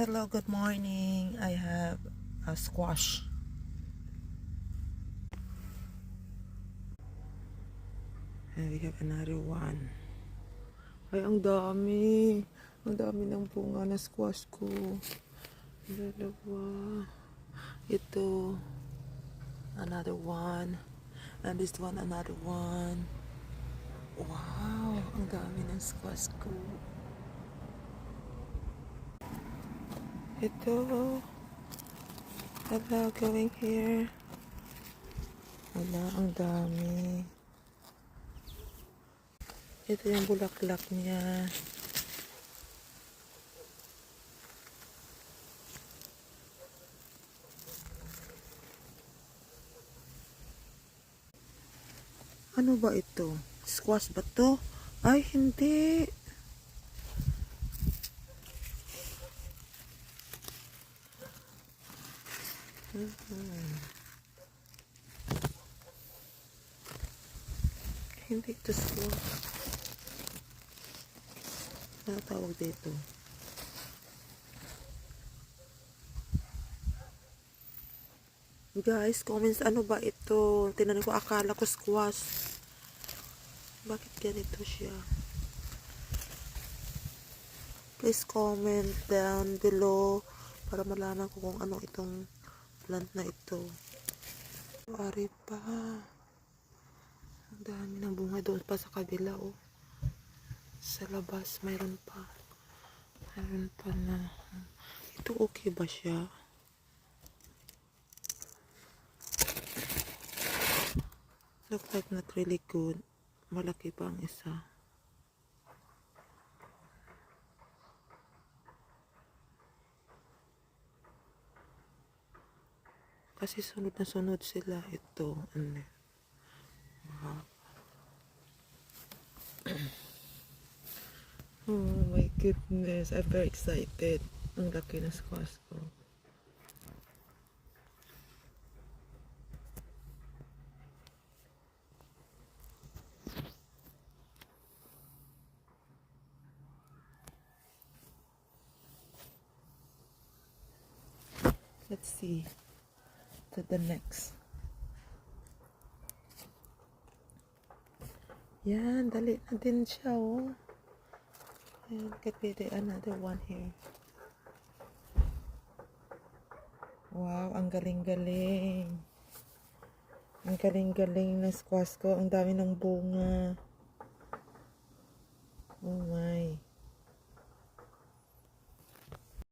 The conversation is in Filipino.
Hello, good morning. I have a squash. And we have another one. Ay, ang dami. Ang dami ng bunga na squash ko. Dalawa. Ito. Another one. And this one, another one. Wow, ang dami ng squash ko. Ito. Hello, going here. Wala, ang dami. Ito yung bulaklak niya. Ano ba ito? Squash ba to? Ay, hindi. Hindi ito squash. Ano tawag dito? Guys, comments ano ba ito? Tinanong ko, akala ko squash. Bakit ganito siya? Please comment down below para malaman ko kung ano itong plant na ito. Ari pa. Ang dami ng bunga doon pa sa kabila, oh. Sa labas, mayroon pa. Mayroon pa na. Ito okay ba siya? Look like not really good. Malaki pa ang isa. Kasi sunod na sunod sila. Ito, ano. Oh my goodness. I'm very excited. Ang laki na squash ko. Let's see to the next. Yan, dali na din siya, oh. Ayan, could be the another one here. Wow, ang galing-galing. Ang galing-galing na squash ko. Ang dami ng bunga.